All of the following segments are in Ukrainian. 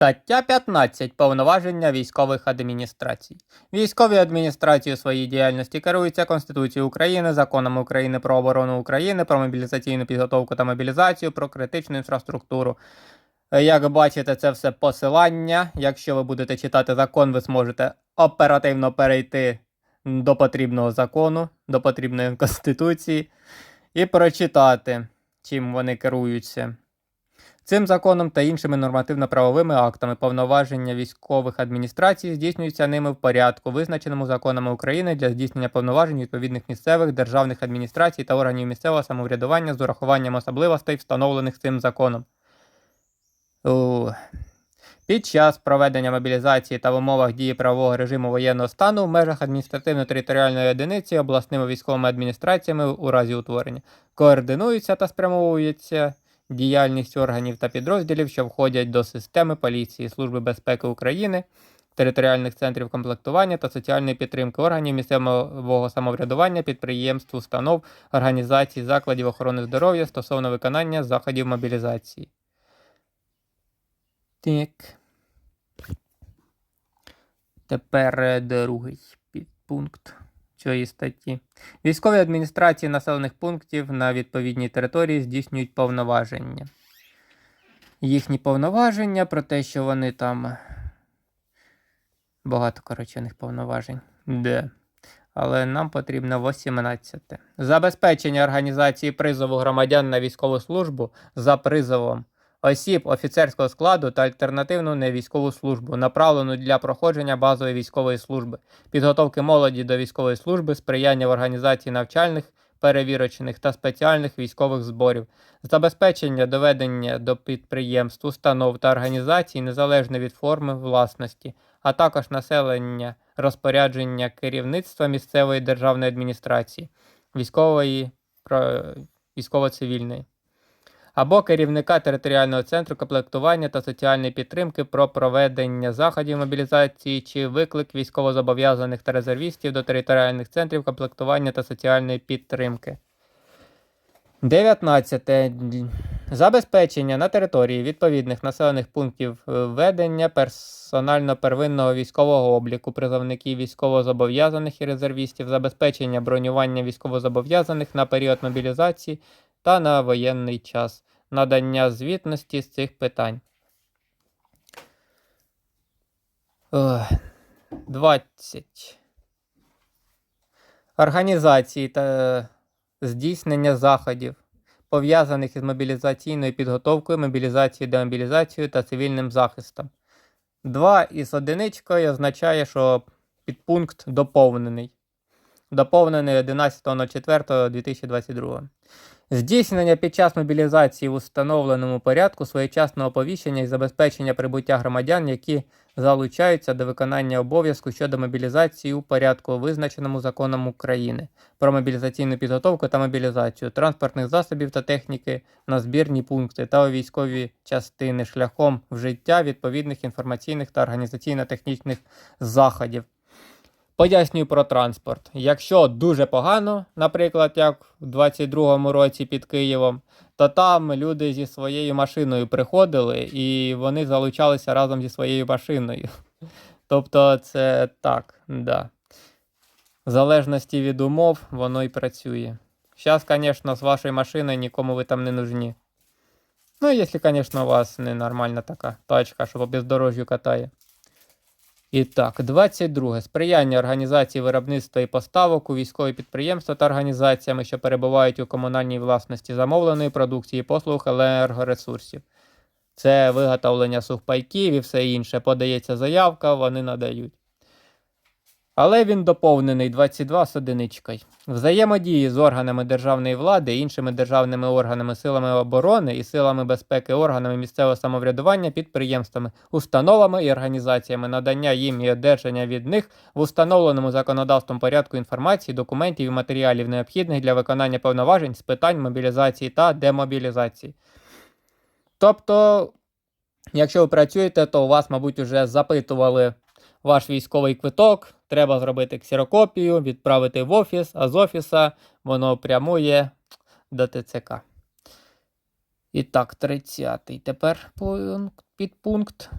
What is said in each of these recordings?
Стаття 15. Повноваження військових адміністрацій. Військові адміністрації у своїй діяльності керуються Конституцією України, законами України про оборону України, про мобілізаційну підготовку та мобілізацію, про критичну інфраструктуру. Е, Як бачите, це все посилання. Якщо ви будете читати закон, ви зможете оперативно перейти до потрібного закону, до потрібної конституції і прочитати, чим вони керуються. Цим законом та іншими нормативно-правовими актами повноваження військових адміністрацій здійснюються ними в порядку, визначеному законами України для здійснення повноважень відповідних місцевих державних адміністрацій та органів місцевого самоврядування з урахуванням особливостей, встановлених цим законом. У... Під час проведення мобілізації та в умовах дії правового режиму воєнного стану в межах адміністративно-територіальної одиниці обласними військовими адміністраціями у разі утворення координуються та спрямовуються діяльність органів та підрозділів, що входять до системи поліції, Служби безпеки України, територіальних центрів комплектування та соціальної підтримки органів місцевого самоврядування, підприємств, установ, організацій, закладів охорони здоров'я стосовно виконання заходів мобілізації. Так. Тепер е, другий підпункт цієї статті. Військові адміністрації населених пунктів на відповідній території здійснюють повноваження. Їхні повноваження про те, що вони там. Багато, коротше, у повноважень. Де? Але нам потрібно 18. Забезпечення організації призову громадян на військову службу за призовом осіб офіцерського складу та альтернативну невійськову службу, направлену для проходження базової військової служби, підготовки молоді до військової служби, сприяння в організації навчальних, перевірочних та спеціальних військових зборів, забезпечення доведення до підприємств, установ та організацій незалежно від форми власності, а також населення розпорядження керівництва місцевої державної адміністрації, військової військово-цивільної або керівника територіального центру комплектування та соціальної підтримки про проведення заходів мобілізації чи виклик військовозобов'язаних та резервістів до територіальних центрів комплектування та соціальної підтримки. 19. Забезпечення на території відповідних населених пунктів е, ведення персонально-первинного військового обліку призовників військовозобов'язаних і резервістів, забезпечення бронювання військовозобов'язаних на період мобілізації та на воєнний час, надання звітності з цих питань. 20. Організації та здійснення заходів, пов'язаних із мобілізаційною підготовкою, мобілізацією, демобілізацією та цивільним захистом. 2 із одиничкою означає, що підпункт доповнений. Доповнений 11.04.2022. Здійснення під час мобілізації в установленому порядку своєчасного оповіщення і забезпечення прибуття громадян, які залучаються до виконання обов'язку щодо мобілізації у порядку, визначеному законом України про мобілізаційну підготовку та мобілізацію транспортних засобів та техніки на збірні пункти та у військові частини шляхом вжиття відповідних інформаційних та організаційно-технічних заходів. Пояснюю про транспорт. Якщо дуже погано, наприклад, як в 22-му році під Києвом, то там люди зі своєю машиною приходили і вони залучалися разом зі своєю машиною. Тобто це так, да. В залежності від умов, воно і працює. Зараз, звісно, з вашою машиною нікому ви там не нужні. Ну, якщо, звісно, у вас не нормальна така тачка, що по бездорожжю катає. І так, 22. Сприяння організації виробництва і поставок у військові підприємства та організаціями, що перебувають у комунальній власності замовленої продукції, послуг енергоресурсів. Це виготовлення сухпайків і все інше. Подається заявка, вони надають. Але він доповнений 22 з одиничкою. Взаємодії з органами державної влади, іншими державними органами, силами оборони і силами безпеки, органами місцевого самоврядування, підприємствами, установами і організаціями, надання їм і одержання від них в установленому законодавством порядку інформації, документів і матеріалів, необхідних для виконання повноважень з питань мобілізації та демобілізації. Тобто, якщо ви працюєте, то у вас, мабуть, вже запитували ваш військовий квиток, треба зробити ксерокопію, відправити в офіс, а з офіса воно прямує до ТЦК. І так, 30-й. Тепер підпункт.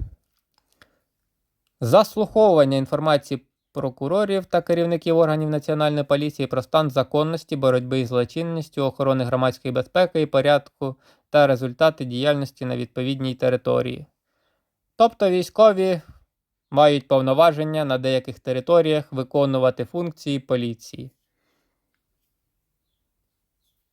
Заслуховування інформації прокурорів та керівників органів Національної поліції про стан законності, боротьби із злочинністю, охорони громадської безпеки і порядку та результати діяльності на відповідній території. Тобто військові мають повноваження на деяких територіях виконувати функції поліції.